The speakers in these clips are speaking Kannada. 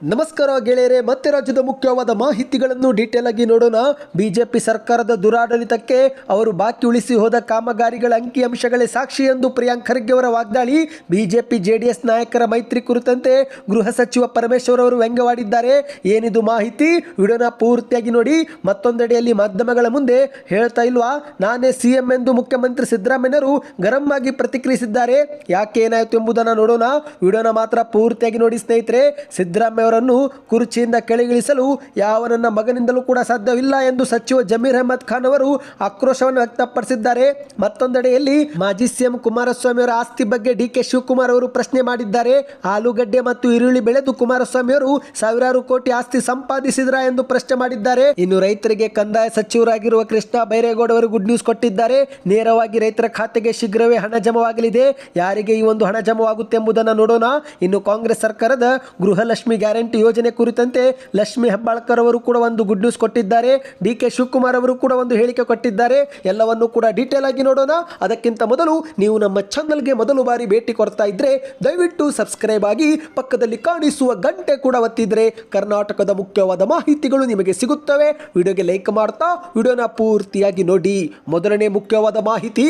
ನಮಸ್ಕಾರ ಗೆಳೆಯರೆ, ಮತ್ತೆ ರಾಜ್ಯದ ಮುಖ್ಯವಾದ ಮಾಹಿತಿಗಳನ್ನು ಡೀಟೇಲ್ ಆಗಿ ನೋಡೋಣ. ಬಿಜೆಪಿ ಸರ್ಕಾರದ ದುರಾಡಳಿತಕ್ಕೆ ಅವರು ಬಾಕಿ ಉಳಿಸಿ ಹೋದ ಕಾಮಗಾರಿಗಳ ಅಂಕಿಅಂಶಗಳೇ ಸಾಕ್ಷಿ ಎಂದು ಪ್ರಿಯಾಂಕ್ ಖರ್ಗೆ ಅವರ ವಾಗ್ದಾಳಿ. ಬಿಜೆಪಿ ಜೆಡಿಎಸ್ ನಾಯಕರ ಮೈತ್ರಿ ಕುರಿತಂತೆ ಗೃಹ ಸಚಿವ ಪರಮೇಶ್ವರ್ ಅವರು ವ್ಯಂಗ್ಯವಾಡಿದ್ದಾರೆ. ಏನಿದು ಮಾಹಿತಿ? ವಿಡಿಯೋನ ಪೂರ್ತಿಯಾಗಿ ನೋಡಿ. ಮತ್ತೊಂದೆಡೆಯಲ್ಲಿ ಮಾಧ್ಯಮಗಳ ಮುಂದೆ ಹೇಳ್ತಾ ಇಲ್ವಾ? ನಾನೇ ಸಿಎಂ ಎಂದು ಮುಖ್ಯಮಂತ್ರಿ ಸಿದ್ದರಾಮಯ್ಯರು ಗರಂ ಆಗಿ ಪ್ರತಿಕ್ರಿಯಿಸಿದ್ದಾರೆ. ಯಾಕೆ ಏನಾಯಿತು ಎಂಬುದನ್ನು ನೋಡೋಣ. ವಿಡಿಯೋನ ಮಾತ್ರ ಪೂರ್ತಿಯಾಗಿ ನೋಡಿ ಸ್ನೇಹಿತರೆ. ಸಿದ್ದರಾಮಯ್ಯ ಅವರನ್ನು ಕುರ್ಚಿಯಿಂದ ಕೆಳಗಿಳಿಸಲು ಯಾವ ನನ್ನ ಮಗನಿಂದಲೂ ಕೂಡ ಸಾಧ್ಯವಿಲ್ಲ ಎಂದು ಸಚಿವ ಜಮೀರ್ ಅಹಮದ್ ಖಾನ್ ಅವರು ಆಕ್ರೋಶವನ್ನು ವ್ಯಕ್ತಪಡಿಸಿದ್ದಾರೆ. ಮತ್ತೊಂದೆಡೆಯಲ್ಲಿ ಮಾಜಿ ಸಿಎಂ ಕುಮಾರಸ್ವಾಮಿ ಅವರ ಆಸ್ತಿ ಬಗ್ಗೆ ಡಿ ಕೆ ಶಿವಕುಮಾರ್ ಅವರು ಪ್ರಶ್ನೆ ಮಾಡಿದ್ದಾರೆ. ಆಲೂಗಡ್ಡೆ ಮತ್ತು ಈರುಳ್ಳಿ ಬೆಳೆದು ಕುಮಾರಸ್ವಾಮಿ ಅವರು ಸಾವಿರಾರು ಕೋಟಿ ಆಸ್ತಿ ಸಂಪಾದಿಸಿದ್ರ ಎಂದು ಪ್ರಶ್ನೆ ಮಾಡಿದ್ದಾರೆ. ಇನ್ನು ರೈತರಿಗೆ ಕಂದಾಯ ಸಚಿವರಾಗಿರುವ ಕೃಷ್ಣ ಬೈರೇಗೌಡ ಅವರು ಗುಡ್ ನ್ಯೂಸ್ ಕೊಟ್ಟಿದ್ದಾರೆ. ನೇರವಾಗಿ ರೈತರ ಖಾತೆಗೆ ಶೀಘ್ರವೇ ಹಣ ಜಮವಾಗಲಿದೆ. ಯಾರಿಗೆ ಈ ಒಂದು ಹಣ ಜಮವಾಗುತ್ತೆ ಎಂಬುದನ್ನು ನೋಡೋಣ. ಇನ್ನು ಕಾಂಗ್ರೆಸ್ ಸರ್ಕಾರದ ಗೃಹಲಕ್ಷ್ಮಿ ಯೋಜನೆ ಕುರಿತಂತೆ ಲಕ್ಷ್ಮಿ ಹೆಬ್ಬಾಳ್ಕರ್ ಅವರು ಕೂಡ ಒಂದು ಗುಡ್ ನ್ಯೂಸ್ ಕೊಟ್ಟಿದ್ದಾರೆ. ಡಿ ಕೆ ಶಿವಕುಮಾರ್ ಅವರು ಕೂಡ ಒಂದು ಹೇಳಿಕೆ ಕೊಟ್ಟಿದ್ದಾರೆ. ಎಲ್ಲವನ್ನು ಕೂಡ ಡೀಟೇಲ್ ಆಗಿ ನೋಡೋಣ. ಅದಕ್ಕಿಂತ ಮೊದಲು ನೀವು ನಮ್ಮ ಚಾನಲ್ಗೆ ಮೊದಲು ಬಾರಿ ಭೇಟಿ ಕೊಡ್ತಾ ಇದ್ರೆ ದಯವಿಟ್ಟು ಸಬ್ಸ್ಕ್ರೈಬ್ ಆಗಿ ಪಕ್ಕದಲ್ಲಿ ಕಾಣಿಸುವ ಗಂಟೆ ಕೂಡ ಒತ್ತಿದ್ರೆ ಕರ್ನಾಟಕದ ಮುಖ್ಯವಾದ ಮಾಹಿತಿಗಳು ನಿಮಗೆ ಸಿಗುತ್ತವೆ. ವಿಡಿಯೋಗೆ ಲೈಕ್ ಮಾಡ್ತಾ ವಿಡಿಯೋನ ಪೂರ್ತಿಯಾಗಿ ನೋಡಿ. ಮೊದಲನೇ ಮುಖ್ಯವಾದ ಮಾಹಿತಿ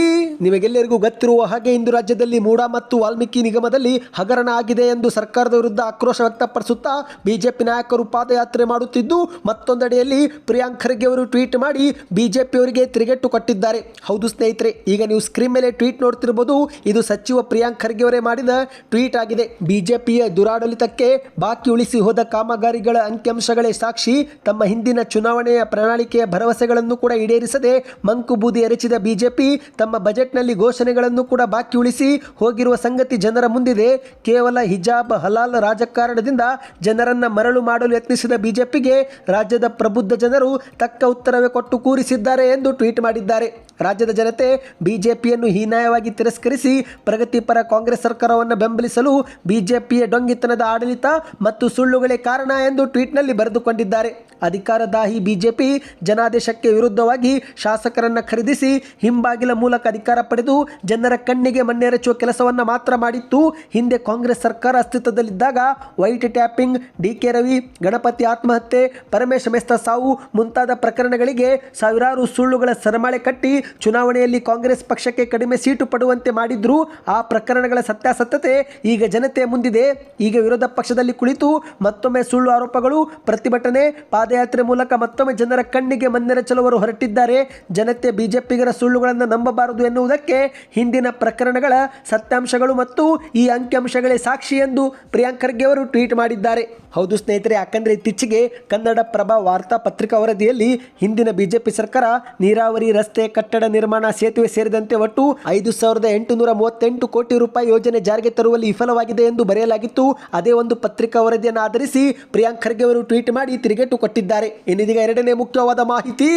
ನಿಮಗೆಲ್ಲರಿಗೂ ಗೊತ್ತಿರುವ ಹಾಗೆ ಇಂದು ರಾಜ್ಯದಲ್ಲಿ ಮೂಡ ಮತ್ತು ವಾಲ್ಮೀಕಿ ನಿಗಮದಲ್ಲಿ ಹಗರಣ ಆಗಿದೆ ಎಂದು ಸರ್ಕಾರದ ವಿರುದ್ಧ ಆಕ್ರೋಶ ವ್ಯಕ್ತಪಡಿಸುತ್ತಾ ಬಿಜೆಪಿ ನಾಯಕರು ಪಾದಯಾತ್ರೆ ಮಾಡುತ್ತಿದ್ದು ಮತ್ತೊಂದೆಡೆಯಲ್ಲಿ ಪ್ರಿಯಾಂಕ್ ಖರ್ಗೆ ಅವರು ಟ್ವೀಟ್ ಮಾಡಿ ಬಿಜೆಪಿ ಅವರಿಗೆ ತಿರುಗೇಟು ಕೊಟ್ಟಿದ್ದಾರೆ. ಹೌದು ಸ್ನೇಹಿತರೆ, ಈಗ ನೀವು ಸ್ಕ್ರೀನ್ ಮೇಲೆ ಟ್ವೀಟ್ ನೋಡ್ತಿರ್ಬೋದು. ಇದು ಸಚಿವ ಪ್ರಿಯಾಂಕ್ ಖರ್ಗೆ ಅವರೇ ಮಾಡಿದ ಟ್ವೀಟ್ ಆಗಿದೆ. ಬಿಜೆಪಿಯ ದುರಾಡಳಿತಕ್ಕೆ ಬಾಕಿ ಉಳಿಸಿ ಹೋದ ಕಾಮಗಾರಿಗಳ ಅಂಕಿಅಂಶಗಳೇ ಸಾಕ್ಷಿ. ತಮ್ಮ ಹಿಂದಿನ ಚುನಾವಣೆಯ ಪ್ರಣಾಳಿಕೆಯ ಭರವಸೆಗಳನ್ನು ಕೂಡ ಈಡೇರಿಸದೆ ಮಂಕು ಬೂದಿ ಎರಚಿದ ಬಿಜೆಪಿ ತಮ್ಮ ಬಜೆಟ್ನಲ್ಲಿ ಘೋಷಣೆಗಳನ್ನು ಕೂಡ ಬಾಕಿ ಉಳಿಸಿ ಹೋಗಿರುವ ಸಂಗತಿ ಜನರ ಮುಂದಿದೆ. ಕೇವಲ ಹಿಜಾಬ್, ಹಲಾಲ್ ರಾಜಕಾರಣದಿಂದ ಜನರನ್ನ ಮರಳು ಮಾಡಲು ಯತ್ನಿಸಿದ ಬಿಜೆಪಿಗೆ ರಾಜ್ಯದ ಪ್ರಬುದ್ಧ ಜನರು ತಕ್ಕ ಉತ್ತರವೇ ಕೊಟ್ಟು ಕೂರಿಸಿದ್ದಾರೆ ಎಂದು ಟ್ವೀಟ್ ಮಾಡಿದ್ದಾರೆ. ರಾಜ್ಯದ ಜನತೆ ಬಿಜೆಪಿಯನ್ನು ಹೀನಾಯವಾಗಿ ತಿರಸ್ಕರಿಸಿ ಪ್ರಗತಿಪರ ಕಾಂಗ್ರೆಸ್ ಸರ್ಕಾರವನ್ನು ಬೆಂಬಲಿಸಲು ಬಿಜೆಪಿಯ ಡೊಂಗಿತನದ ಆಡಳಿತ ಮತ್ತು ಸುಳ್ಳುಗಳೇ ಕಾರಣ ಎಂದು ಟ್ವೀಟ್ನಲ್ಲಿ ಬರೆದುಕೊಂಡಿದ್ದಾರೆ. ಅಧಿಕಾರದಾಹಿ ಬಿಜೆಪಿ ಜನಾದೇಶಕ್ಕೆ ವಿರುದ್ಧವಾಗಿ ಶಾಸಕರನ್ನು ಖರೀದಿಸಿ ಹಿಂಬಾಗಿಲ ಮೂಲಕ ಅಧಿಕಾರ ಪಡೆದು ಜನರ ಕಣ್ಣಿಗೆ ಮಣ್ಣೆರಚುವ ಕೆಲಸವನ್ನು ಮಾತ್ರ ಮಾಡಿತ್ತು. ಹಿಂದೆ ಕಾಂಗ್ರೆಸ್ ಸರ್ಕಾರ ಅಸ್ತಿತ್ವದಲ್ಲಿದ್ದಾಗ wire tapping D K Ravi, Ganapathi ಆತ್ಮಹತ್ಯೆ, ಪರಮೇಶ ಮೆಸ್ತ ಸಾವು ಮುಂತಾದ ಪ್ರಕರಣಗಳಿಗೆ ಸಾವಿರಾರು ಸುಳ್ಳುಗಳ ಸರಮಾಳೆ ಕಟ್ಟಿ ಚುನಾವಣೆಯಲ್ಲಿ ಕಾಂಗ್ರೆಸ್ ಪಕ್ಷಕ್ಕೆ ಕಡಿಮೆ ಸೀಟು ಪಡುವಂತೆ ಮಾಡಿದ್ರು ಆ ಪ್ರಕರಣಗಳ ಸತ್ಯಾಸತ್ಯತೆ ಈಗ ಜನತೆ ಮುಂದಿದೆ. ಈಗ ವಿರೋಧ ಪಕ್ಷದಲ್ಲಿ ಕುಳಿತು ಮತ್ತೊಮ್ಮೆ ಸುಳ್ಳು ಆರೋಪಗಳು, ಪ್ರತಿಭಟನೆ, ಪಾದಯಾತ್ರೆ ಮೂಲಕ ಮತ್ತೊಮ್ಮೆ ಜನರ ಕಣ್ಣಿಗೆ ಮಣ್ಣೆರಚಲು ಚಲವರು ಹೊರಟಿದ್ದಾರೆ. ಜನತೆ ಬಿಜೆಪಿಗರ ಸುಳ್ಳುಗಳನ್ನು ನಂಬಬಾರದು ಎನ್ನುವುದಕ್ಕೆ ಹಿಂದಿನ ಪ್ರಕರಣಗಳ ಸತ್ಯಾಂಶಗಳು ಮತ್ತು ಈ ಅಂಕಿಅಂಶಗಳೇ ಸಾಕ್ಷಿ ಎಂದು ಪ್ರಿಯಾಂಕ್ ಖರ್ಗೆ ಅವರು ಟ್ವೀಟ್ ಮಾಡಿದ್ದಾರೆ. ಹೌದು ಸ್ನೇಹಿತರೆ, ಯಾಕಂದ್ರೆ ಇತ್ತೀಚೆಗೆ ಕನ್ನಡ ಪ್ರಭ ವಾರ್ತಾ ಪತ್ರಿಕಾ ವರದಿಯಲ್ಲಿ ಹಿಂದಿನ ಬಿಜೆಪಿ ಸರ್ಕಾರ ನೀರಾವರಿ ರಸ್ತೆ ಕಟ್ಟಡ ನಿರ್ಮಾಣ ಸೇತುವೆ ಸೇರಿದಂತೆ ಒಟ್ಟು ಐದು ಸಾವಿರದ ಎಂಟುನೂರ ಮೂವತ್ತೆಂಟು ಕೋಟಿ ರೂಪಾಯಿ ಯೋಜನೆ ಜಾರಿಗೆ ತರುವಲ್ಲಿ ವಿಫಲವಾಗಿದೆ ಎಂದು ಬರೆಯಲಾಗಿತ್ತು. ಅದೇ ಒಂದು ಪತ್ರಿಕಾ ವರದಿಯನ್ನು ಆಧರಿಸಿ ಪ್ರಿಯಾಂಕ್ ಖರ್ಗೆ ಅವರು ಟ್ವೀಟ್ ಮಾಡಿ ತಿರುಗೇಟು ಕೊಟ್ಟಿದ್ದಾರೆ. ಇನ್ನಿದೀಗ ಎರಡನೇ ಮುಖ್ಯವಾದ ಮಾಹಿತಿ,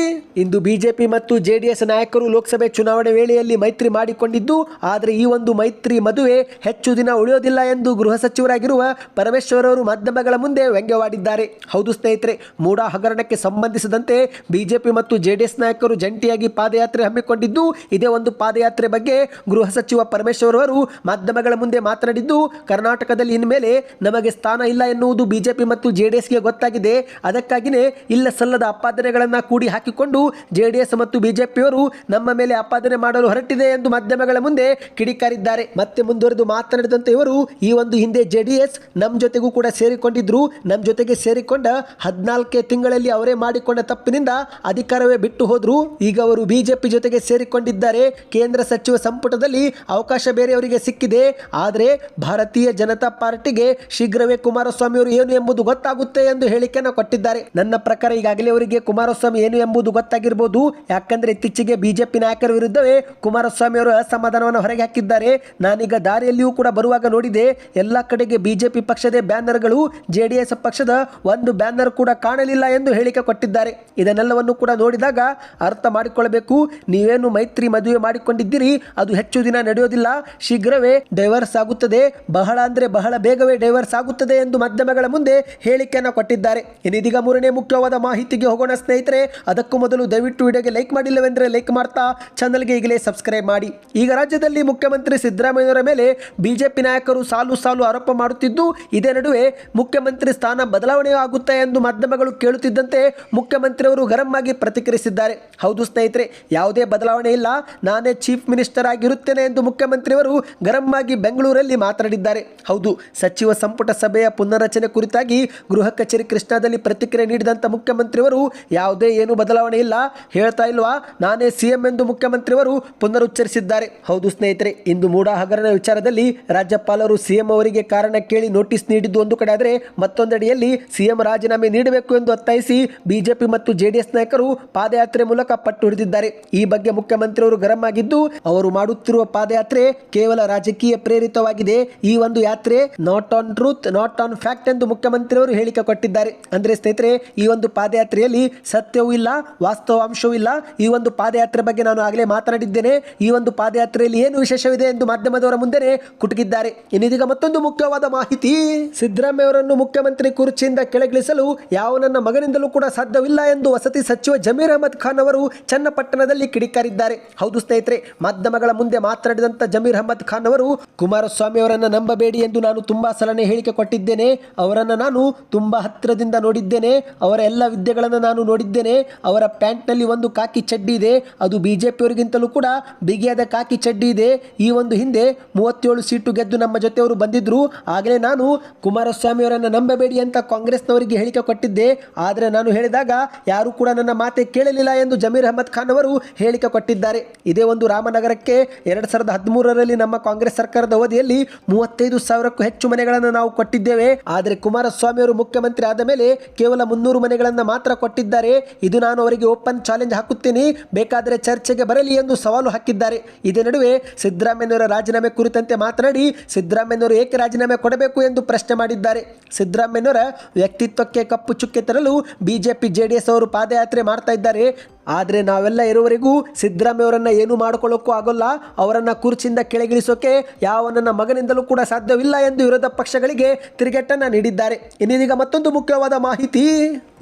ಇಂದು ಬಿಜೆಪಿ ಮತ್ತು ಜೆಡಿಎಸ್ ನಾಯಕರು ಲೋಕಸಭೆ ಚುನಾವಣೆ ವೇಳೆಯಲ್ಲಿ ಮೈತ್ರಿ ಮಾಡಿಕೊಂಡಿದ್ದು, ಆದರೆ ಈ ಒಂದು ಮೈತ್ರಿ ಮದುವೆ ಹೆಚ್ಚು ದಿನ ಉಳಿಯೋದಿಲ್ಲ ಎಂದು ಗೃಹ ಸಚಿವರಾಗಿರುವ ಪರಮೇಶ್ವರ್ ಅವರು ಮಾಧ್ಯಮಗಳ ಮುಂದೆ ವ್ಯಂಗ್ಯವಾಡಿದ್ದಾರೆ. ಹೌದು ಸ್ನೇಹಿತರೆ ಮೂಡಾ ಹಗರಣಕ್ಕೆ ಸಂಬಂಧಿಸಿದಂತೆ ಬಿಜೆಪಿ ಮತ್ತು ಜೆಡಿಎಸ್ ನಾಯಕರು ಜಂಟಿಯಾಗಿ ಪಾದಯಾತ್ರೆ ಹಮ್ಮಿಕೊಂಡಿದ್ದು. ಇದೇ ಒಂದು ಪಾದಯಾತ್ರೆ ಬಗ್ಗೆ ಗೃಹ ಸಚಿವ ಪರಮೇಶ್ವರ್ ಅವರು ಮಾಧ್ಯಮಗಳ ಮುಂದೆ ಮಾತನಾಡಿದ್ದು, ಕರ್ನಾಟಕದಲ್ಲಿ ಇನ್ಮೇಲೆ ನಮಗೆ ಸ್ಥಾನ ಇಲ್ಲ ಎನ್ನುವುದು ಬಿಜೆಪಿ ಮತ್ತು ಜೆಡಿಎಸ್ಗೆ ಗೊತ್ತಾಗಿದೆ. ಅದಕ್ಕಾಗಿಯೇ ಇಲ್ಲ ಸಲ್ಲದ ಆಪಾದನೆಗಳನ್ನು ಕೂಡಿ ಹಾಕಿಕೊಂಡು ಜೆಡಿಎಸ್ ಮತ್ತು ಬಿಜೆಪಿಯವರು ನಮ್ಮ ಮೇಲೆ ಆಪಾದನೆ ಮಾಡಲು ಹೊರಟಿದೆ ಎಂದು ಮಾಧ್ಯಮಗಳ ಮುಂದೆ ಕಿಡಿಕಾರಿದ್ದಾರೆ. ಮತ್ತೆ ಮುಂದುವರೆದು ಮಾತನಾಡಿದಂತೆ ಇವರು ಈ ಒಂದು ಹಿಂದೆ ಜೆಡಿಎಸ್ ನಮ್ಮ ಜೊತೆಗೂ ಕೂಡ ಸೇರಿಕೊಂಡಿದ್ರು. ನಮ್ಮ ಜೊತೆಗೆ ಸೇರಿಕೊಂಡ ಹದಿನಾಲ್ಕೇ ತಿಂಗಳಲ್ಲಿ ಅವರೇ ಮಾಡಿಕೊಂಡ ತಪ್ಪಿನಿಂದ ಅಧಿಕಾರವೇ ಬಿಟ್ಟು ಹೋದ್ರು. ಈಗ ಅವರು ಬಿಜೆಪಿ ಜೊತೆಗೆ ಸೇರಿಕೊಂಡಿದ್ದಾರೆ. ಕೇಂದ್ರ ಸಚಿವ ಸಂಪುಟದಲ್ಲಿ ಅವಕಾಶ ಬೇರೆಯವರಿಗೆ ಸಿಕ್ಕಿದೆ. ಆದರೆ ಭಾರತೀಯ ಜನತಾ ಪಾರ್ಟಿಗೆ ಶೀಘ್ರವೇ ಕುಮಾರಸ್ವಾಮಿ ಅವರು ಏನು ಎಂಬುದು ಗೊತ್ತಾಗುತ್ತೆ ಎಂದು ಹೇಳಿಕೆಯನ್ನು ಕೊಟ್ಟಿದ್ದಾರೆ. ನನ್ನ ಪ್ರಕಾರ ಈಗಾಗಲೇ ಅವರಿಗೆ ಕುಮಾರಸ್ವಾಮಿ ಏನು ಎಂಬುದು ಗೊತ್ತಾಗಿರಬಹುದು ಯಾಕಂದ್ರೆ ಇತ್ತೀಚೆಗೆ ಬಿಜೆಪಿ ನಾಯಕರ ವಿರುದ್ಧವೇ ಕುಮಾರಸ್ವಾಮಿ ಅವರು ಅಸಮಾಧಾನವನ್ನು ಹೊರಗೆ ಹಾಕಿದ್ದಾರೆ. ನಾನೀಗ ದಾರಿಯಲ್ಲಿಯೂ ಕೂಡ ಬರುವಾಗ ನೋಡಿದೆ. ಎಲ್ಲ ಕಡೆಗೆ ಬಿಜೆಪಿ ಪಕ್ಷದ ಬ್ಯಾನರ್ಗಳು, ಜೆಡಿಎಸ್ ಪಕ್ಷದ ಒಂದು ಬ್ಯಾನರ್ ಕೂಡ ಕಾಣಲಿಲ್ಲ ಎಂದು ಹೇಳಿಕೆ ಕೊಟ್ಟಿದ್ದಾರೆ. ಇದನ್ನೆಲ್ಲವನ್ನು ಕೂಡ ನೋಡಿದಾಗ ಅರ್ಥ ಮಾಡಿಕೊಳ್ಳಬೇಕು ನೀವೇನು ಮೈತ್ರಿ ಮದುವೆ ಮಾಡಿಕೊಂಡಿದ್ದೀರಿ? ಅದು ಹೆಚ್ಚು ದಿನ ನಡೆಯೋದಿಲ್ಲ. ಶೀಘ್ರವೇ ಡೈವರ್ಸ್ ಆಗುತ್ತದೆ. ಬಹಳ ಅಂದ್ರೆ ಬಹಳ ಬೇಗವೇ ಡೈವರ್ಸ್ ಆಗುತ್ತದೆ ಎಂದು ಮಾಧ್ಯಮಗಳ ಮುಂದೆ ಹೇಳಿಕೆಯನ್ನು ಕೊಟ್ಟಿದ್ದಾರೆ. ಇನ್ನಿದೀಗ ಮೂರನೇ ಮುಖ್ಯವಾದ ಮಾಹಿತಿಗೆ ಹೋಗೋಣ ಸ್ನೇಹಿತರೆ. ಅದಕ್ಕೂ ಮೊದಲು ದಯವಿಟ್ಟು ವಿಡಿಯೋಗೆ ಲೈಕ್ ಮಾಡಿಲ್ಲವೆಂದರೆ ಲೈಕ್ ಮಾಡ್ತಾ ಚಾನಲ್ಗೆ ಈಗಲೇ ಸಬ್ಸ್ಕ್ರೈಬ್ ಮಾಡಿ. ಈಗ ರಾಜ್ಯದಲ್ಲಿ ಮುಖ್ಯಮಂತ್ರಿ ಸಿದ್ದರಾಮಯ್ಯರ ಮೇಲೆ ಬಿಜೆಪಿ ನಾಯಕರು ಸಾಲು ಸಾಲು ಆರೋಪ ಮಾಡುತ್ತಿದ್ದು, ಇದೇ ನಡುವೆ ಮುಖ್ಯಮಂತ್ರಿ ಸ್ಥಾನ ಬದಲಾವಣೆ ಆಗುತ್ತೆ ಎಂದು ಮಾಧ್ಯಮಗಳು ಕೇಳುತ್ತಿದ್ದಂತೆ ಮುಖ್ಯಮಂತ್ರಿಯವರು ಗರಂ ಆಗಿ ಪ್ರತಿಕ್ರಿಯಿಸಿದ್ದಾರೆ. ಹೌದು ಸ್ನೇಹಿತರೆ, ಯಾವುದೇ ಬದಲಾವಣೆ ಇಲ್ಲ. ನಾನೇ ಚೀಫ್ ಮಿನಿಸ್ಟರ್ ಆಗಿರುತ್ತೇನೆ ಎಂದು ಮುಖ್ಯಮಂತ್ರಿಯವರು ಗರಂ ಆಗಿ ಬೆಂಗಳೂರಲ್ಲಿ ಮಾತನಾಡಿದ್ದಾರೆ. ಹೌದು, ಸಚಿವ ಸಂಪುಟ ಸಭೆಯ ಪುನರ್ರಚನೆ ಕುರಿತಾಗಿ ಗೃಹ ಕಚೇರಿ ಕೃಷ್ಣಾದಲ್ಲಿ ಪ್ರತಿಕ್ರಿಯೆ ನೀಡಿದಂಥ ಮುಖ್ಯಮಂತ್ರಿಯವರು ಯಾವುದೇ ಏನು ಬದಲಾವಣೆ ಇಲ್ಲ. ಹೇಳ್ತಾ ಇಲ್ವಾ? ನಾನೇ ಸಿಎಂ ಎಂದು ಮುಖ್ಯಮಂತ್ರಿಯವರು ಪುನರುಚ್ಚರಿಸಿದ್ದಾರೆ. ಹೌದು ಸ್ನೇಹಿತರೆ, ಇಂದು ಮೂಡ ಹಗರಣ ವಿಚಾರದಲ್ಲಿ ರಾಜ್ಯಪಾಲರು ಸಿಎಂ ಅವರಿಗೆ ಕಾರಣ ಕೇಳಿ ನೋಟಿಸ್ ನೀಡಿದ್ದು ಒಂದು ಕಡೆ ಆದರೆ ಮತ್ತೊಂದೆಡೆಯಲ್ಲಿ ಸಿಎಂ ರಾಜೀನಾಮೆ ನೀಡಬೇಕು ಎಂದು ಒತ್ತಾಯಿಸಿ ಬಿಜೆಪಿ ಮತ್ತು ಜೆಡಿಎಸ್ ನಾಯಕರು ಪಾದಯಾತ್ರೆ ಮೂಲಕ ಪಟ್ಟು ಹಿಡಿದಿದ್ದಾರೆ. ಈ ಬಗ್ಗೆ ಮುಖ್ಯಮಂತ್ರಿಯವರು ಗರಂ ಆಗಿದ್ದು, ಅವರು ಮಾಡುತ್ತಿರುವ ಪಾದಯಾತ್ರೆ ಕೇವಲ ರಾಜಕೀಯ ಪ್ರೇರಿತವಾಗಿದೆ. ಈ ಒಂದು ಯಾತ್ರೆ not on truth not on fact ಎಂದು ಮುಖ್ಯಮಂತ್ರಿಯವರು ಹೇಳಿಕೆ ಕೊಟ್ಟಿದ್ದಾರೆ. ಅಂದ್ರೆ ಸ್ನೇಹಿತರೆ, ಈ ಒಂದು ಪಾದಯಾತ್ರೆಯಲ್ಲಿ ಸತ್ಯವೂ ಇಲ್ಲ, ವಾಸ್ತವಾಂಶವೂ ಇಲ್ಲ. ಈ ಒಂದು ಪಾದಯಾತ್ರೆ ಬಗ್ಗೆ ನಾನು ಆಗಲೇ ಮಾತನಾಡಿದ್ದೇನೆ. ಈ ಒಂದು ಪಾದಯಾತ್ರೆಯಲ್ಲಿ ಏನು ವಿಶೇಷವಿದೆ ಎಂದು ಮಾಧ್ಯಮದವರ ಮುಂದೆನೆ ಕುಟುಕಿದ್ದಾರೆ. ಇನ್ನಿದೀಗ ಮತ್ತೊಂದು ಮುಖ್ಯವಾದ ಮಾಹಿತಿ. ಸಿದ್ದರಾಮಯ್ಯ ಅವರನ್ನು ಮುಖ್ಯಮಂತ್ರಿ ಕುರ್ಚಿಯಿಂದ ಕೆಳಗಿಳಿಸಲು ಯಾವ ನನ್ನ ಮಗನಿಂದಲೂ ಕೂಡ ಸಾಧ್ಯವಿಲ್ಲ ಎಂದು ವಸತಿ ಸಚಿವ ಜಮೀರ್ ಅಹಮದ್ ಖಾನ್ ಅವರು ಚನ್ನಪಟ್ಟಣದಲ್ಲಿ ಕಿಡಿಕಾರಿದ್ದಾರೆ. ಹೌದು ಸ್ನೇಹಿತರೆ, ಮಾಧ್ಯಮಗಳ ಮುಂದೆ ಮಾತನಾಡಿದಂತ ಜಮೀರ್ ಅಹಮದ್ ಖಾನ್ ಅವರು, ಕುಮಾರಸ್ವಾಮಿ ಅವರನ್ನ ನಂಬಬೇಡಿ ಎಂದು ನಾನು ತುಂಬಾ ಸಲನೆ ಹೇಳಿಕೆ ಕೊಟ್ಟಿದ್ದೇನೆ. ಅವರನ್ನ ನಾನು ತುಂಬಾ ಹತ್ತಿರದಿಂದ ನೋಡಿದ್ದೇನೆ. ಅವರ ಎಲ್ಲ ವಿದ್ಯೆಗಳನ್ನು ನಾನು ನೋಡಿದ್ದೇನೆ. ಅವರ ಪ್ಯಾಂಟ್ನಲ್ಲಿ ಒಂದು ಕಾಕಿ ಚಡ್ಡಿ ಇದೆ. ಅದು ಬಿಜೆಪಿಯವರಿಗಿಂತಲೂ ಕೂಡ ಬಿಗಿಯಾದ ಕಾಕಿ ಚಡ್ಡಿ ಇದೆ. ಈ ಒಂದು ಹಿಂದೆ ಮೂವತ್ತೇಳು ಸೀಟು ಗೆದ್ದು ನಮ್ಮ ಜೊತೆ ಅವರು ಬಂದಿದ್ರು. ಆಗಲೇ ನಾನು ಕುಮಾರಸ್ವಾಮಿ ಅವರನ್ನು ನಂಬಬೇಡಿ ಅಂತ ಕಾಂಗ್ರೆಸ್ನವರಿಗೆ ಹೇಳಿಕೆ ಕೊಟ್ಟಿದ್ದೆ. ಆದರೆ ನಾನು ಹೇಳಿದಾಗ ಯಾರು ಕೂಡ ನನ್ನ ಮಾತೆ ಕೇಳಲಿಲ್ಲ ಎಂದು ಜಮೀರ್ ಅಹಮದ್ ಖಾನ್ ಅವರು ಹೇಳಿಕೆ ಕೊಟ್ಟಿದ್ದಾರೆ. ಇದೇ ಒಂದು ರಾಮನಗರಕ್ಕೆ ಎರಡು ಸಾವಿರದ ಹದಿಮೂರರಲ್ಲಿ ನಮ್ಮ ಕಾಂಗ್ರೆಸ್ ಸರ್ಕಾರದ ಅವಧಿಯಲ್ಲಿ ಮೂವತ್ತೈದು ಸಾವಿರಕ್ಕೂ ಹೆಚ್ಚು ಮನೆಗಳನ್ನು ನಾವು ಕೊಟ್ಟಿದ್ದೇವೆ. ಆದರೆ ಕುಮಾರಸ್ವಾಮಿ ಅವರು ಮುಖ್ಯಮಂತ್ರಿ ಆದ ಮೇಲೆ ಕೇವಲ ಮುನ್ನೂರು ಮನೆಗಳನ್ನು ಮಾತ್ರ ಕೊಟ್ಟಿದ್ದಾರೆ. ಇದು ನಾನು ಅವರಿಗೆ ಓಪನ್ ಚಾಲೆಂಜ್ ಹಾಕುತ್ತೇನೆ. ಬೇಕಾದರೆ ಚರ್ಚೆಗೆ ಬರಲಿ ಎಂದು ಸವಾಲು ಹಾಕಿದ್ದಾರೆ. ಇದೇ ನಡುವೆ ಸಿದ್ದರಾಮಯ್ಯನವರ ರಾಜೀನಾಮೆ ಕುರಿತಂತೆ ಮಾತನಾಡಿ ಸಿದ್ದರಾಮಯ್ಯನವರು ಏಕೆ ರಾಜೀನಾಮೆ ಕೊಡಬೇಕು ಎಂದು ಪ್ರಶ್ನೆ ಮಾಡಿದ್ದಾರೆ. ಸಿದ್ದರಾಮಯ್ಯನವರ ವ್ಯಕ್ತಿತ್ವಕ್ಕೆ ಕಪ್ಪು ಚುಕ್ಕೆ ತರಲು ಬಿಜೆಪಿ, ಜೆಡಿಎಸ್ ಅವರು ಪಾದಯಾತ್ರೆ ಮಾಡ್ತಾ ಇದ್ದಾರೆ. ಆದರೆ ನಾವೆಲ್ಲ ಇರುವವರೆಗೂ ಸಿದ್ದರಾಮಯ್ಯವರನ್ನು ಏನು ಮಾಡಿಕೊಳ್ಳೋಕ್ಕೂ ಆಗೋಲ್ಲ. ಅವರನ್ನ ಕುರ್ಚಿಯಿಂದ ಕೆಳಗಿಳಿಸೋಕೆ ಯಾವ ನನ್ನ ಮಗನಿಂದಲೂ ಕೂಡ ಸಾಧ್ಯವಿಲ್ಲ ಎಂದು ವಿರೋಧ ಪಕ್ಷಗಳಿಗೆ ತಿರುಗೇಟನ್ನು ನೀಡಿದ್ದಾರೆ. ಇನ್ನೀಗ ಮತ್ತೊಂದು ಮುಖ್ಯವಾದ ಮಾಹಿತಿ.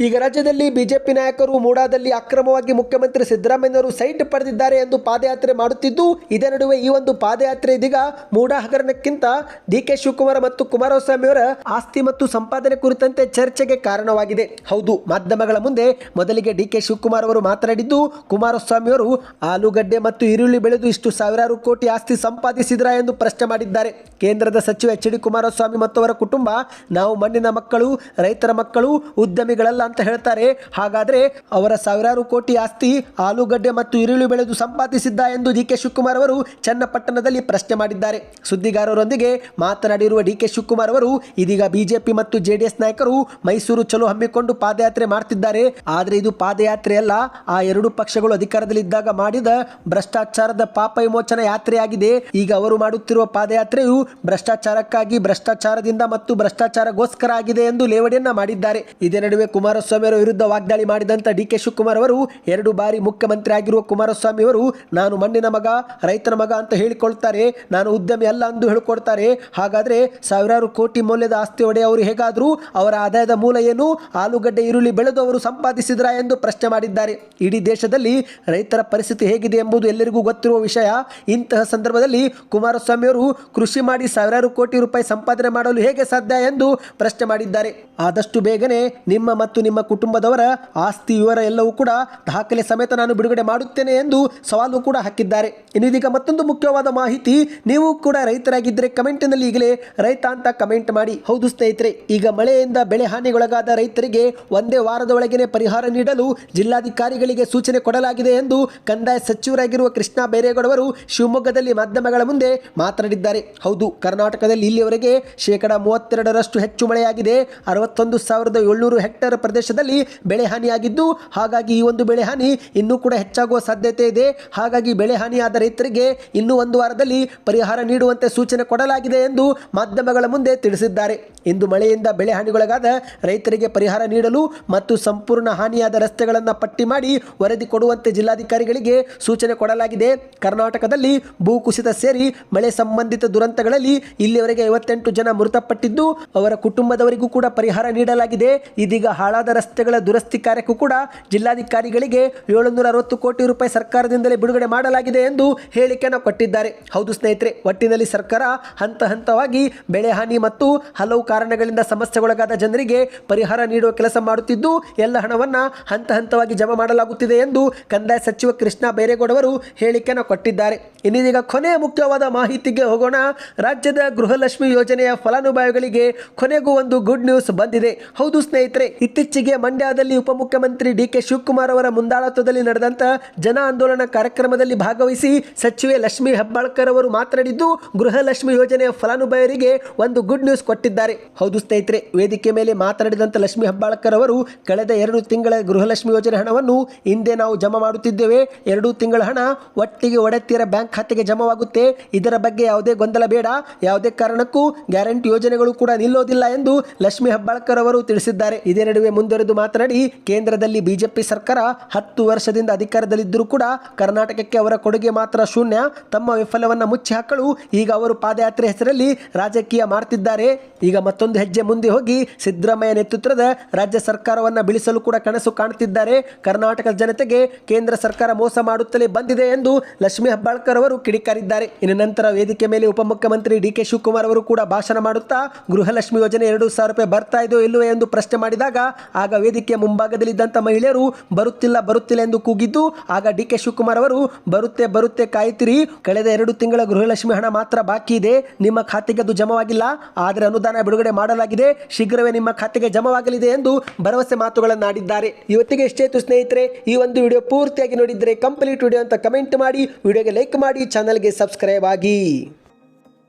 ಈಗ ರಾಜ್ಯದಲ್ಲಿ ಬಿಜೆಪಿ ನಾಯಕರು ಮೂಡಾದಲ್ಲಿ ಅಕ್ರಮವಾಗಿ ಮುಖ್ಯಮಂತ್ರಿ ಸಿದ್ದರಾಮಯ್ಯನವರು ಸೈಟ್ ಪಡೆದಿದ್ದಾರೆ ಎಂದು ಪಾದಯಾತ್ರೆ ಮಾಡುತ್ತಿದ್ದು, ಇದೇ ನಡುವೆ ಈ ಒಂದು ಪಾದಯಾತ್ರೆ ಇದೀಗ ಮೂಡಾ ಹಗರಣಕ್ಕಿಂತ ಡಿ ಕೆ ಶಿವಕುಮಾರ್ ಮತ್ತು ಕುಮಾರಸ್ವಾಮಿ ಅವರ ಆಸ್ತಿ ಮತ್ತು ಸಂಪಾದನೆ ಕುರಿತಂತೆ ಚರ್ಚೆಗೆ ಕಾರಣವಾಗಿದೆ. ಹೌದು, ಮಾಧ್ಯಮಗಳ ಮುಂದೆ ಮೊದಲಿಗೆ ಡಿ ಕೆ ಶಿವಕುಮಾರ್ ಅವರು ಮಾತನಾಡಿದ್ದು ಕುಮಾರಸ್ವಾಮಿ ಅವರು ಆಲೂಗಡ್ಡೆ ಮತ್ತು ಈರುಳ್ಳಿ ಬೆಳೆದು ಇಷ್ಟು ಸಾವಿರಾರು ಕೋಟಿ ಆಸ್ತಿ ಸಂಪಾದಿಸಿದ್ರಾ ಎಂದು ಪ್ರಶ್ನೆ ಮಾಡಿದ್ದಾರೆ. ಕೇಂದ್ರದ ಸಚಿವ ಎಚ್ ಡಿ ಕುಮಾರಸ್ವಾಮಿ ಮತ್ತು ಅವರ ಕುಟುಂಬ, ನಾವು ಮಣ್ಣಿನ ಮಕ್ಕಳು, ರೈತರ ಮಕ್ಕಳು, ಉದ್ಯಮಿಗಳಲ್ಲ ಅಂತ ಹೇಳ್ತಾರೆ. ಹಾಗಾದ್ರೆ ಅವರ ಸಾವಿರಾರು ಕೋಟಿ ಆಸ್ತಿ ಆಲೂಗಡ್ಡೆ ಮತ್ತು ಈರುಳ್ಳಿ ಬೆಳೆದು ಸಂಪಾದಿಸಿದ್ದ ಎಂದು ಡಿ ಕೆ ಶಿವಕುಮಾರ್ ಅವರು ಚನ್ನಪಟ್ಟಣದಲ್ಲಿ ಪ್ರಶ್ನೆ ಮಾಡಿದ್ದಾರೆ. ಸುದ್ದಿಗಾರರೊಂದಿಗೆ ಮಾತನಾಡಿರುವ ಡಿ ಕೆ ಶಿವಕುಮಾರ್ ಅವರು, ಇದೀಗ ಬಿಜೆಪಿ ಮತ್ತು ಜೆಡಿಎಸ್ ನಾಯಕರು ಮೈಸೂರು ಚಲೋ ಹಮ್ಮಿಕೊಂಡು ಪಾದಯಾತ್ರೆ ಮಾಡ್ತಿದ್ದಾರೆ. ಆದರೆ ಇದು ಪಾದಯಾತ್ರೆ ಅಲ್ಲ, ಆ ಎರಡು ಪಕ್ಷಗಳು ಅಧಿಕಾರದಲ್ಲಿದ್ದಾಗ ಮಾಡಿದ ಭ್ರಷ್ಟಾಚಾರದ ಪಾಪ ವಿಮೋಚನ ಯಾತ್ರೆಯಾಗಿದೆ. ಈಗ ಅವರು ಮಾಡುತ್ತಿರುವ ಪಾದಯಾತ್ರೆಯು ಭ್ರಷ್ಟಾಚಾರಕ್ಕಾಗಿ ಭ್ರಷ್ಟಾಚಾರದಿಂದ ಮತ್ತು ಭ್ರಷ್ಟಾಚಾರಗೋಸ್ಕರ ಆಗಿದೆ ಎಂದು ಲೇವಡಿಯನ್ನ ಮಾಡಿದ್ದಾರೆ. ಇದೇ ನಡುವೆ ಕುಮಾರಸ್ವಾಮಿ ಅವರ ವಿರುದ್ಧ ವಾಗ್ದಾಳಿ ಮಾಡಿದಂತ ಡಿ ಕೆ ಶಿವಕುಮಾರ್ ಅವರು ಎರಡು ಬಾರಿ ಮುಖ್ಯಮಂತ್ರಿ ಆಗಿರುವ ಕುಮಾರಸ್ವಾಮಿ ಅವರು, ನಾನು ಮಣ್ಣಿನ ಮಗ, ರೈತನ ಮಗ ಅಂತ ಹೇಳಿಕೊಳ್ತಾರೆ. ನಾನು ಉದ್ಯಮಿ ಅಲ್ಲ ಎಂದು ಹೇಳಿಕೊಡ್ತಾರೆ. ಹಾಗಾದ್ರೆ ಸಾವಿರಾರು ಕೋಟಿ ಮೌಲ್ಯದ ಆಸ್ತಿ ಒಡೆಯವರು ಹೇಗಾದರೂ ಅವರ ಆದಾಯದ ಮೂಲ ಏನು? ಆಲೂಗಡ್ಡೆ ಈರುಳ್ಳಿ ಬೆಳೆದು ಅವರು ಸಂಪಾದಿಸಿದ್ರ? ಎಂದು ಪ್ರಶ್ನೆ ಮಾಡಿದ್ದಾರೆ. ಇಡೀ ದೇಶದಲ್ಲಿ ರೈತರ ಪರಿಸ್ಥಿತಿ ಹೇಗಿದೆ ಎಂಬುದು ಎಲ್ಲರಿಗೂ ಗೊತ್ತಿರುವ ವಿಷಯ. ಇಂತಹ ಸಂದರ್ಭದಲ್ಲಿ ಕುಮಾರಸ್ವಾಮಿ ಅವರು ಕೃಷಿ ಮಾಡಿ ಸಾವಿರಾರು ಕೋಟಿ ರೂಪಾಯಿ ಸಂಪಾದನೆ ಮಾಡಲು ಹೇಗೆ ಸಾಧ್ಯ ಎಂದು ಪ್ರಶ್ನೆ ಮಾಡಿದ್ದಾರೆ. ಆದಷ್ಟು ಬೇಗನೆ ನಿಮ್ಮ ಮತ್ತು ನಿಮ್ಮ ಕುಟುಂಬದವರ ಆಸ್ತಿ ವಿವರ ಎಲ್ಲವೂ ಕೂಡ ದಾಖಲೆ ಸಮೇತ ನಾನು ಬಿಡುಗಡೆ ಮಾಡುತ್ತೇನೆ ಎಂದು ಸವಾಲು ಕೂಡ ಹಾಕಿದ್ದಾರೆ. ಇನ್ನೀಗ ಮತ್ತೊಂದು ಮುಖ್ಯವಾದ ಮಾಹಿತಿ, ನೀವು ಕೂಡ ರೈತರಾಗಿದ್ದರೆ ಕಮೆಂಟ್ನಲ್ಲಿ ಈಗಲೇ ರೈತ ಅಂತ ಕಮೆಂಟ್ ಮಾಡಿ. ಹೌದು ಸ್ನೇಹಿತರೆ, ಈಗ ಮಳೆಯಿಂದ ಬೆಳೆ ಹಾನಿಗೊಳಗಾದ ರೈತರಿಗೆ ಒಂದೇ ವಾರದ ಪರಿಹಾರ ನೀಡಲು ಜಿಲ್ಲಾಧಿಕಾರಿಗಳಿಗೆ ಸೂಚನೆ ಕೊಡಲಾಗಿದೆ ಎಂದು ಕಂದಾಯ ಸಚಿವರಾಗಿರುವ ಕೃಷ್ಣ ಬೈರೇಗೌಡವರು ಶಿವಮೊಗ್ಗದಲ್ಲಿ ಮಾಧ್ಯಮಗಳ ಮುಂದೆ ಮಾತನಾಡಿದ್ದಾರೆ. ಹೌದು, ಕರ್ನಾಟಕದಲ್ಲಿ ಇಲ್ಲಿಯವರೆಗೆ ಶೇಕಡ ಮೂವತ್ತೆರಡರಷ್ಟು ಹೆಚ್ಚು ಮಳೆಯಾಗಿದೆ. ಅರವತ್ತೊಂದು ಸಾವಿರದ ಏಳ್ನೂರು ಹೆಕ್ಟೇರ್ ಪ್ರದೇಶದಲ್ಲಿ ಬೆಳೆ ಹಾನಿಯಾಗಿದ್ದು, ಹಾಗಾಗಿ ಈ ಒಂದು ಬೆಳೆ ಹಾನಿ ಇನ್ನೂ ಕೂಡ ಹೆಚ್ಚಾಗುವ ಸಾಧ್ಯತೆ ಇದೆ. ಹಾಗಾಗಿ ಬೆಳೆ ಹಾನಿಯಾದ ರೈತರಿಗೆ ಇನ್ನೂ ಒಂದು ವಾರದಲ್ಲಿ ಪರಿಹಾರ ನೀಡುವಂತೆ ಸೂಚನೆ ಕೊಡಲಾಗಿದೆ ಎಂದು ಮಾಧ್ಯಮಗಳ ಮುಂದೆ ತಿಳಿಸಿದ್ದಾರೆ. ಇಂದು ಮಳೆಯಿಂದ ಬೆಳೆ ಹಾನಿಗೊಳಗಾದ ರೈತರಿಗೆ ಪರಿಹಾರ ನೀಡಲು ಮತ್ತು ಸಂಪೂರ್ಣ ಹಾನಿಯಾದ ರಸ್ತೆಗಳನ್ನು ಪಟ್ಟಿ ಮಾಡಿ ವರದಿ ಕೊಡುವಂತೆ ಜಿಲ್ಲಾಧಿಕಾರಿಗಳಿಗೆ ಸೂಚನೆ ಕೊಡಲಾಗಿದೆ. ಕರ್ನಾಟಕದಲ್ಲಿ ಭೂಕುಸಿತ ಸೇರಿ ಮಳೆ ಸಂಬಂಧಿತ ದುರಂತಗಳಲ್ಲಿ ಇಲ್ಲಿವರೆಗೆ ಐವತ್ತೆಂಟು ಜನ ಮೃತಪಟ್ಟಿದ್ದು ಅವರ ಕುಟುಂಬದವರಿಗೂ ಕೂಡ ಪರಿಹಾರ ನೀಡಲಾಗಿದೆ. ಇದೀಗ ಹಾಳಾದ ರಸ್ತೆಗಳ ದುರಸ್ತಿ ಕಾರ್ಯಕ್ಕೂ ಕೂಡ ಜಿಲ್ಲಾಧಿಕಾರಿಗಳಿಗೆ ಏಳುನೂರ ಅರವತ್ತು ಕೋಟಿ ರೂಪಾಯಿ ಸರ್ಕಾರದಿಂದಲೇ ಬಿಡುಗಡೆ ಮಾಡಲಾಗಿದೆ ಎಂದು ಹೇಳಿಕೆಯನ್ನು ಕೊಟ್ಟಿದ್ದಾರೆ. ಹೌದು ಸ್ನೇಹಿತರೆ, ಒಟ್ಟಿನಲ್ಲಿ ಸರ್ಕಾರ ಹಂತ ಹಂತವಾಗಿ ಬೆಳೆ ಹಾನಿ ಮತ್ತು ಹಲವು ಕಾರಣಗಳಿಂದ ಸಮಸ್ಯೆಗೊಳಗಾದ ಜನರಿಗೆ ಪರಿಹಾರ ನೀಡುವ ಕೆಲಸ ಮಾಡುತ್ತಿದ್ದು, ಎಲ್ಲ ಹಣವನ್ನು ಹಂತ ಹಂತವಾಗಿ ಜಮಾ ಮಾಡಲಾಗುತ್ತಿದೆ. ಎಂದು ಕಂದಾಯ ಸಚಿವ ಕೃಷ್ಣ ಬೈರೇಗೌಡವರು ಹೇಳಿಕೆಯನ್ನು ಕೊಟ್ಟಿದ್ದಾರೆ. ಇನ್ನೀಗ ಕೊನೆಯ ಮುಖ್ಯವಾದ ಮಾಹಿತಿಗೆ ಹೋಗೋಣ. ರಾಜ್ಯದ ಗೃಹಲಕ್ಷ್ಮಿ ಯೋಜನೆಯ ಫಲಾನುಭವಿಗಳಿಗೆ ಕೊನೆಗೂ ಒಂದು ಗುಡ್ ನ್ಯೂಸ್ ಬಂದಿದೆ. ಹೌದು ಸ್ನೇಹಿತರೆ, ಇತ್ತೀಚೆಗೆ ಮಂಡ್ಯದಲ್ಲಿ ಉಪಮುಖ್ಯಮಂತ್ರಿ ಡಿ ಕೆ ಶಿವಕುಮಾರ್ ಅವರ ಮುಂದಾಳತ್ವದಲ್ಲಿ ನಡೆದಂತ ಜನ ಆಂದೋಲನ ಕಾರ್ಯಕ್ರಮದಲ್ಲಿ ಭಾಗವಹಿಸಿ ಸಚಿವೆ ಲಕ್ಷ್ಮಿ ಹೆಬ್ಬಾಳ್ಕರ್ ಅವರು ಮಾತನಾಡಿದ್ದು, ಗೃಹಲಕ್ಷ್ಮಿ ಯೋಜನೆಯ ಫಲಾನುಭವಿಗಳಿಗೆ ಒಂದು ಗುಡ್ ನ್ಯೂಸ್ ಕೊಟ್ಟಿದ್ದಾರೆ. ಹೌದು ಸ್ನೇಹಿತರೆ, ವೇದಿಕೆ ಮೇಲೆ ಮಾತನಾಡಿದಂತ ಲಕ್ಷ್ಮಿ ಹೆಬ್ಬಾಳ್ಕರ್ ಅವರು ಕಳೆದ ಎರಡು ತಿಂಗಳ ಗೃಹಲಕ್ಷ್ಮಿ ಯೋಜನೆ ಹಣವನ್ನು ಹಿಂದೆ ನಾವು ಜಮಾ ಮಾಡುತ್ತಿದ್ದೇವೆ. ಎರಡು ತಿಂಗಳ ಹಣ ಒಟ್ಟಿಗೆ ಒಡೆತ್ತಿರ ಬ್ಯಾಂಕ್ ಖಾತೆಗೆ ಜಮಾವಾಗುತ್ತೆ. ಇದರ ಬಗ್ಗೆ ಯಾವುದೇ ಗೊಂದಲ ಬೇಡ. ಯಾವುದೇ ಕಾರಣಕ್ಕೂ ಗ್ಯಾರಂಟಿ ಯೋಜನೆಗಳು ಕೂಡ ನಿಲ್ಲೋದಿಲ್ಲ ಎಂದು ಲಕ್ಷ್ಮಿ ಹೆಬ್ಬಾಳ್ಕರ್ ಅವರು ತಿಳಿಸಿದ್ದಾರೆ. ಇದೇ ನಡುವೆ ಮುಂದುವರೆದು ಮಾತನಾಡಿ, ಕೇಂದ್ರದಲ್ಲಿ ಬಿಜೆಪಿ ಸರ್ಕಾರ ಹತ್ತು ವರ್ಷದಿಂದ ಅಧಿಕಾರದಲ್ಲಿದ್ದರೂ ಕೂಡ ಕರ್ನಾಟಕಕ್ಕೆ ಅವರ ಕೊಡುಗೆ ಮಾತ್ರ ಶೂನ್ಯ. ತಮ್ಮ ವಿಫಲವನ್ನ ಮುಚ್ಚಿ ಹಾಕಲು ಈಗ ಅವರು ಪಾದಯಾತ್ರೆ ಹೆಸರಲ್ಲಿ ರಾಜಕೀಯ ಮಾಡ್ತಿದ್ದಾರೆ. ಈಗ ಮತ್ತೊಂದು ಹೆಜ್ಜೆ ಮುಂದೆ ಹೋಗಿ ಸಿದ್ದರಾಮಯ್ಯ ನೇತೃತ್ವದ ರಾಜ್ಯ ಸರ್ಕಾರವನ್ನು ಬೀಳಿಸಲು ಕೂಡ ಕನಸು ಕಾಣುತ್ತಿದ್ದಾರೆ ಕರ್ನಾಟಕದ ಜನತೆಗೆ ಕೇಂದ್ರ ಸರ್ಕಾರ ಮೋಸ ಮಾಡುತ್ತಲೇ ಬಂದಿದೆ ಎಂದು ಲಕ್ಷ್ಮಿ ಹೆಬ್ಬಾಳ್ಕರ್ ಕಿಡಿಕಾರಿದ್ದಾರೆ. ಇನ್ನು ನಂತರ ವೇದಿಕೆ ಮೇಲೆ ಉಪಮುಖ್ಯಮಂತ್ರಿ ಡಿ ಕೆ ಶಿವಕುಮಾರ್ ಅವರು ಕೂಡ ಭಾಷಣ ಮಾಡುತ್ತಾ ಗೃಹಲಕ್ಷ್ಮಿ ಯೋಜನೆ ಎರಡು ಸಾವಿರ ರೂಪಾಯಿ ಬರ್ತಾ ಇದೆಯೋ ಇಲ್ಲವೇ ಎಂದು ಪ್ರಶ್ನೆ ಮಾಡಿದಾಗ, ಆಗ ವೇದಿಕೆಯ ಮುಂಭಾಗದಲ್ಲಿದ್ದಂಥ ಮಹಿಳೆಯರು ಬರುತ್ತಿಲ್ಲ ಬರುತ್ತಿಲ್ಲ ಎಂದು ಕೂಗಿದ್ದು, ಆಗ ಡಿ ಕೆ ಶಿವಕುಮಾರ್ ಅವರು ಬರುತ್ತೆ ಬರುತ್ತೆ ಕಾಯ್ತಿರಿ, ಕಳೆದ ಎರಡು ತಿಂಗಳ ಗೃಹಲಕ್ಷ್ಮಿ ಹಣ ಮಾತ್ರ ಬಾಕಿ ಇದೆ, ನಿಮ್ಮ ಖಾತೆಗೆ ಅದು ಜಮವಾಗಿಲ್ಲ. ಆದರೆ ಅನುದಾನ ಬಿಡುಗಡೆ ಮಾಡಲಾಗಿದೆ, ಶೀಘ್ರವೇ ನಿಮ್ಮ ಖಾತೆಗೆ ಜಮವಾಗಲಿದೆ ಎಂದು ಭರವಸೆ ಮಾತುಗಳನ್ನಾಡಿದ್ದಾರೆ. ಇವತ್ತಿಗೆ ಇಷ್ಟೇ ಸ್ನೇಹಿತರೆ, ಈ ಒಂದು ವಿಡಿಯೋ ಪೂರ್ತಿಯಾಗಿ ನೋಡಿದರೆ ಕಂಪ್ಲೀಟ್ ವಿಡಿಯೋ ಅಂತ ಕಮೆಂಟ್ ಮಾಡಿ, ವಿಡಿಯೋಗೆ ಲೈಕ್ ಮಾಡಿ. ಚಾನಲ್ಗೆ ಸಬ್ಸ್ಕ್ರೈಬ್ ಆಗಿ